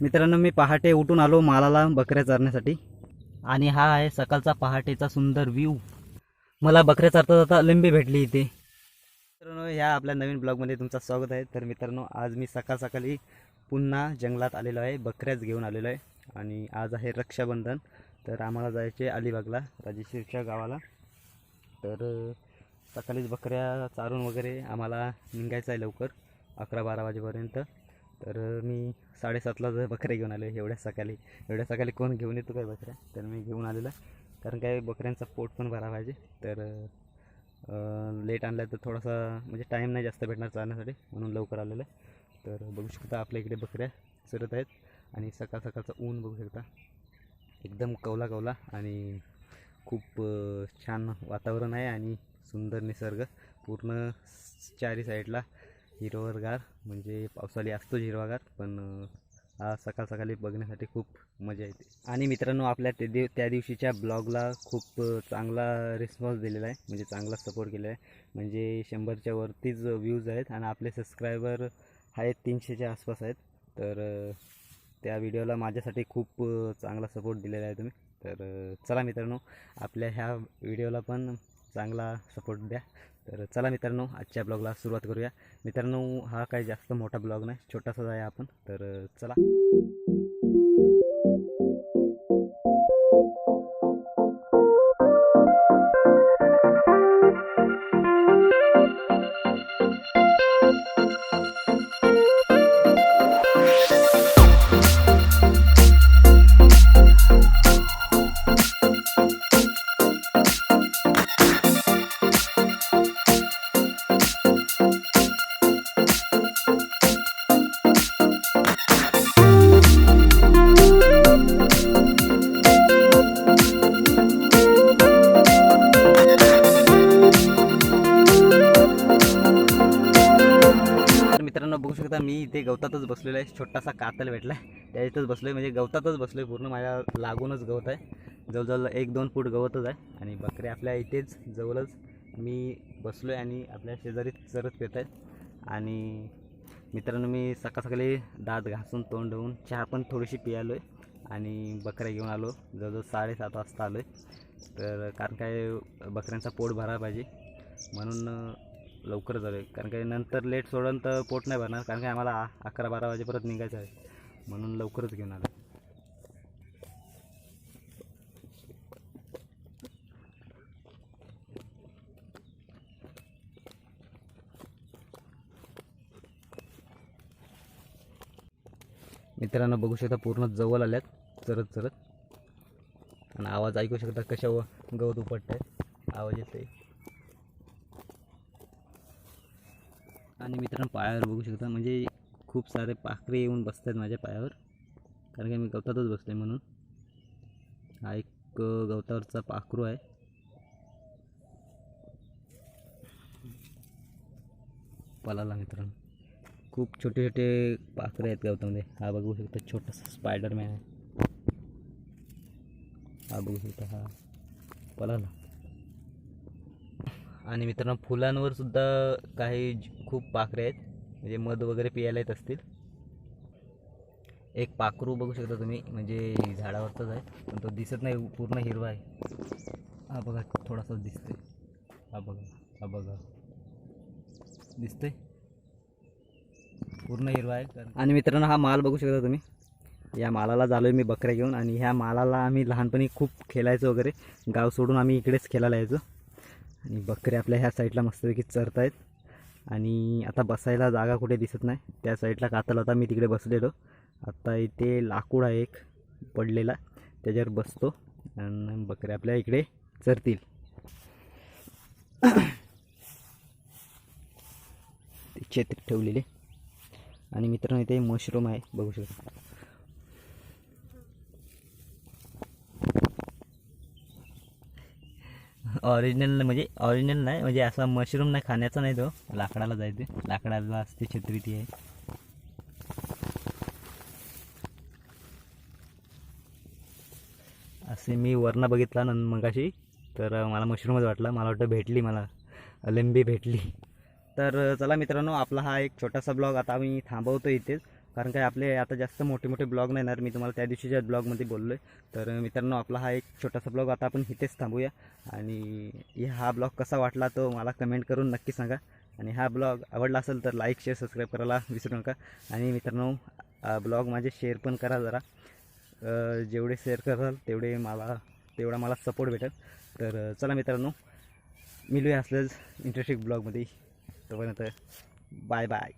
मित्रांनो मी पहाटे उठून आलो मालाला बकऱ्या चरण्यासाठी. आणि हा आहे सकाळचा पहाटेचा सुंदर व्ह्यू मला बकऱ्या चरता जाता लिंबी भेटली इथे. मित्रांनो ह्या आपल्या नवीन ब्लॉगमध्ये तुमचं स्वागत आहे. तर मित्रांनो आज मी सकाळ सकाळी पुन्हा जंगलात आलेलो आहे बकऱ्याच घेऊन आलेलो आहे. आणि आज आहे रक्षाबंधन. तर आम्हाला जायचे अलिबागला राजेश्वरच्या गावाला. तर सकाळीच बकऱ्या चारून वगैरे आम्हाला निघायचं आहे लवकर अकरा बारा वाजेपर्यंत. तर मी साडेसातला जर बकऱ्या घेऊन आलो एवढ्या सकाळी. एवढ्या सकाळी कोण घेऊन येतो काय बकऱ्या? तर मी घेऊन आलेला. कारण काय बकऱ्यांचा पोट पण भरा पाहिजे. तर लेट आणला तर थोडासा म्हणजे टाईम नाही जास्त भेटणार चालण्यासाठी म्हणून लवकर आलेलं. आहे तर बघू शकता आपल्या इकडे बकऱ्या चरत आहेत. आणि सकाळ सकाळचं ऊन बघू शकता. एकदम कवला कवला आणि खूप छान वातावरण आहे आणि सुंदर निसर्ग. पूर्ण चारी साईडला हिरवगार म्हणजे पावसाळी असतोच हिरवागार पण हा सकाळ सकाळी बघण्यासाठी खूप मजा येते. आणि मित्रांनो आपल्या ते दिव त्या दिवशीच्या ब्लॉगला खूप चांगला रिस्पॉन्स दिलेला आहे म्हणजे चांगला सपोर्ट केला आहे. म्हणजे शंभरच्या वरतीच व्ह्यूज आहेत आणि आपले सबस्क्रायबर आहेत तीनशेच्या आसपास आहेत. तर त्या व्हिडिओला माझ्यासाठी खूप चांगला सपोर्ट दिलेला आहे तुम्ही. तर चला मित्रांनो आपल्या ह्या व्हिडिओला पण चांगला सपोर्ट द्या. तर चला मित्रांनो आजच्या ब्लॉगला सुरुवात करूया. मित्रांनो हा काही जास्त मोठा ब्लॉग नाही छोटासाच आहे आपण. तर चला. मी इथे गवतातच बसलेलो आहे. छोटासा कातल भेटला आहे. इथंच बसलो आहे म्हणजे गवतातच बसलो आहे पूर्ण. माझ्या लागूनच गवत आहे. जवळजवळ एक दोन फूट गवतच आहे. आणि बकरे आपल्या इथेच जवळच मी बसलो आहे आणि आपल्या शेजारीच चरत पेत आहेत. आणि मित्रांनो मी सकाळ सकाळी दात घासून तोंड धुवून चहा पण थोडीशी पियालो आहे आणि बकऱ्या घेऊन आलो. जवळजवळ साडेसात वाजता आलो आहे तर कारण काय बकऱ्यांचा पोट भरायला पाहिजे. म्हणून लवकर जाऊ आहे कारण काही नंतर लेट सोडून तर पोट नाही भरणार. कारण काय आम्हाला अकरा बारा वाजे परत निघायचं आहे. म्हणून लवकरच घेऊन आलो. मित्रांनो बघू शकता पूर्ण जवळ आल्यात. चरत चरत. आणि आवाज ऐकू शकता कशा व- गवत उपटत आहे आवाज येते आणि मित्रांनो पायावर बघू शकता म्हणजे खूप सारे पाखरे येऊन बसतात माझ्या पायावर. कारण की मी गवतातच बसलो आहे म्हणून. हा एक गवतावरचा पाखरू आहे. पलाला मित्रांनो. खूप छोटे छोटे पाखरे आहेत गवतामध्ये. हा बघू शकता छोटासा स्पायडरमॅन आहे. हा बघू शकता हा पलाला आणि मित्रांनो फुलांवर सुद्धा काही खूप पाखरे आहेत. म्हणजे मध वगैरे पियायला येत असतील. एक पाखरू बघू शकता तुम्ही. म्हणजे झाडावरचाच आहे. पण तो दिसत नाही. पूर्ण हिरवा आहे. हा बघा थोडासा दिसतोय. हा बघा हा बघा. दिसतोय? पूर्ण हिरवा आहे. आणि मित्रांनो हा माल बघू शकता तुम्ही. या मालाला झालो आहे मी बकऱ्या घेऊन. आणि ह्या मालाला आम्ही लहानपणी खूप खेळायचो वगैरे. गाव सोडून आम्ही इकडेच खेळायला यायचो. आणि बकऱ्या आपल्या ह्या साईडला मस्तपैकी चरत आहेत आणि आता बसायला जागा कुठे दिसत नाही. त्या साईडला कातल होता मी तिकडे बसलेलो. आता इथे लाकूड आहे एक पडलेला. त्याच्यावर बसतो आणि बकरे आपल्या इकडे चरतील. ते ठेवलेले. आणि मित्रांनो इथे मशरूम आहे बघू शकता. ऑरिजिनल म्हणजे ऑरिजिनल नाही म्हणजे, म्हणजे असा मशरूम नाही खाण्याचा नाही तो. लाकडाला जायते लाकडाला असते छत्री ती. आहे असे मी वरनं बघितला न मगाशी तर मला मशरूमच वाटला. मला वाटतं भेटली मला. लिंबी भेटली. तर चला मित्रांनो आपला हा एक छोटासा ब्लॉग आता आम्ही थांबवतो इथेच. कारण काय आपले आता जास्त मोठे मोठे ब्लॉग नाही येणार. मी तुम्हाला त्या दिवशीच्या ब्लॉगमध्ये बोललो आहे तर मित्रांनो आपला हा एक छोटासा ब्लॉग. आता आपण इथेच थांबूया. आणि हा ब्लॉग कसा वाटला तो मला कमेंट करून नक्की सांगा. आणि हा ब्लॉग आवडला असेल तर लाईक शेअर सबस्क्राईब करायला विसरू नका. आणि मित्रांनो ब्लॉग माझे शेअर पण करा जरा. जेवढे शेअर कराल तेवढे मला तेवढा मला सपोर्ट भेटेल. तर चला मित्रांनो मिळूया असलंच इंटरेस्टिंग ब्लॉगमध्ये. तोपर्यंत बाय बाय.